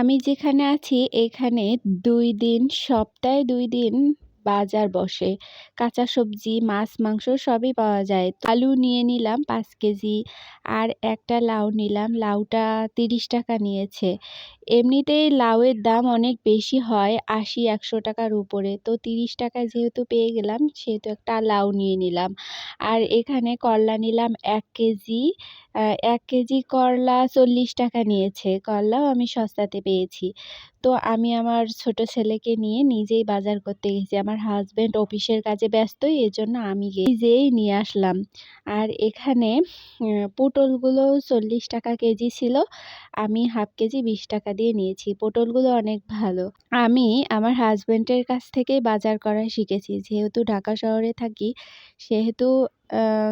আমি যেখানে আছি এখানে দুই দিন সপ্তাহে দুই দিন বাজার বসে। কাঁচা সবজি, মাছ, মাংস সবই পাওয়া যায়। আলু নিয়ে নিলাম পাঁচ কেজি আর একটা লাউ নিলাম। লাউটা তিরিশ টাকা নিয়েছে। এমনিতেই লাউয়ের দাম অনেক বেশি হয়, আশি, একশো টাকার উপরে। তো তিরিশ টাকায় যেহেতু পেয়ে গেলাম, সেহেতু একটা লাউ নিয়ে নিলাম। আর এখানে করলা নিলাম এক কেজি। এক কেজি করলা চল্লিশ টাকা নিয়েছে। করলাও আমি সস্তাতে পেয়েছি। তো আমি আমার ছোট ছেলেকে নিয়ে নিজেই বাজার করতে গেছি। আমার হাজব্যান্ড অফিসের কাজে ব্যস্ত এজন্য আমি নিজেই নিয়ে আসলাম। আর এখানে পটলগুলো চল্লিশ টাকা কেজি ছিল, আমি হাফ কেজি বিশ টাকা দিয়ে নিয়েছি। পটলগুলো অনেক ভালো। আমি আমার হাজব্যান্ডের কাছ থেকেই বাজার করা শিখেছি। যেহেতু ঢাকা শহরে থাকি, সেহেতু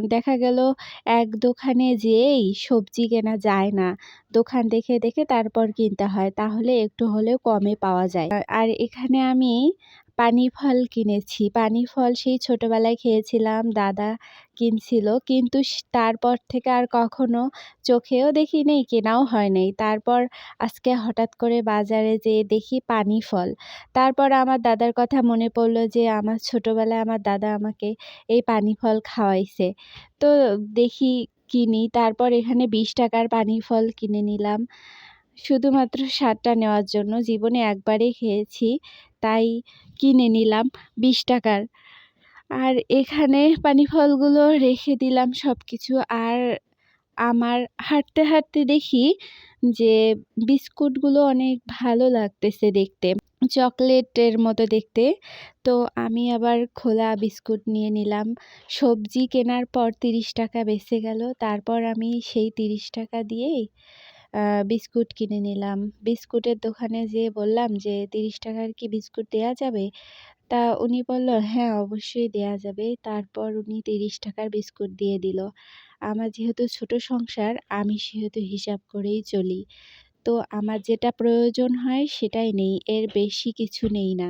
দেখা গেল এক দোকানে যেয়েই সবজি কেনা যায় না। দোকান দেখে দেখে তারপর কিনতে হয়। তাহলে একটু হলেও কমে পাওয়া যায়। আর এখানে আমি পানি ফল কিনেছি। পানি ফল সেই ছোটোবেলায় খেয়েছিলাম, দাদা কিনছিল। কিন্তু তারপর থেকে আর কখনো চোখেও দেখি নেই কেনাও হয় নাই। তারপর আজকে হঠাৎ করে বাজারে যেয়ে দেখি পানি ফল তারপর আমার দাদার কথা মনে পড়ল যে, আমার ছোটোবেলায় আমার দাদা আমাকে এই পানি ফল খাওয়াইছে। তো দেখি কিনি, তারপর এখানে বিশ টাকার পানি ফল কিনে নিলাম। শুধুমাত্র স্বাদটা নেওয়ার জন্য। জীবনে একবারই খেয়েছি। তাই কিনে নিলাম বিশ টাকার। আর এখানে পানি ফলগুলো রেখে দিলাম সব কিছু আর আমার হাঁটতে হাঁটতে দেখি যে বিস্কুটগুলো অনেক ভালো লাগতেছে দেখতে। চকলেটের মতো দেখতে। তো আমি আবার খোলা বিস্কুট নিয়ে নিলাম। সবজি কেনার পর তিরিশ টাকা বেঁচে গেল। তারপর আমি সেই তিরিশ টাকা দিয়েই বিস্কুট কিনে নিলাম। বিস্কুটের দোকানে যেয়ে বললাম যে, তিরিশ টাকার কি বিস্কুট দেওয়া যাবে? তা উনি বলল হ্যাঁ অবশ্যই দেওয়া যাবে। তারপর উনি তিরিশ টাকার বিস্কুট দিয়ে দিল। আমার যেহেতু ছোট সংসার, আমি সেহেতু হিসাব করেই চলি। তো আমার যেটা প্রয়োজন হয় সেটাই নেই, এর বেশি কিছু নেই না।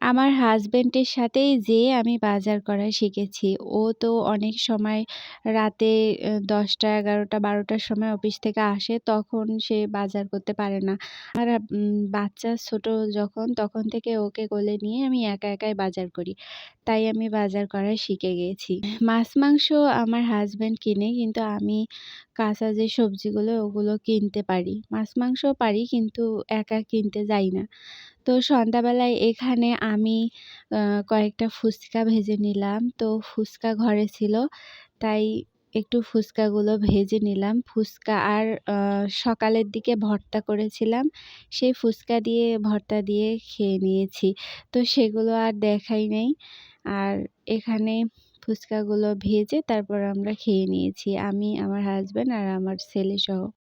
আমার হাজব্যান্ডের সাথেই যেয়ে আমি বাজার করা শিখেছি। ও তো অনেক সময় রাতে দশটা, এগারোটা, বারোটার সময় অফিস থেকে আসে, তখন সে বাজার করতে পারে না। আর বাচ্চা ছোট যখন, তখন থেকে ওকে কোলে নিয়ে আমি একা একাই বাজার করি। তাই আমি বাজার করা শিখে গিয়েছি মাছ, মাংস আমার হাজব্যান্ড কিনে, কিন্তু আমি কাঁচা যে সবজিগুলো, ওগুলো কিনতে পারি। মাছ, মাংস পারি, কিন্তু একা কিনতে যাই না। তো সন্ধ্যাবেলায় এখানে আমি কয়েকটা ফুচকা ভেজে নিলাম। তো ফুচকা ঘরে ছিল, তাই একটু ফুচকাগুলো ভেজে নিলাম। ফুচকা আর সকালের দিকে ভর্তা করেছিলাম। সেই ফুচকা দিয়ে ভর্তা দিয়ে খেয়ে নিয়েছি। তো সেগুলো আর দেখাই নেই। আর এখানে ফুচকাগুলো ভেজে তারপর আমরা খেয়ে নিয়েছি, আমি, আমার হাজব্যান্ড আর আমার ছেলে সহ।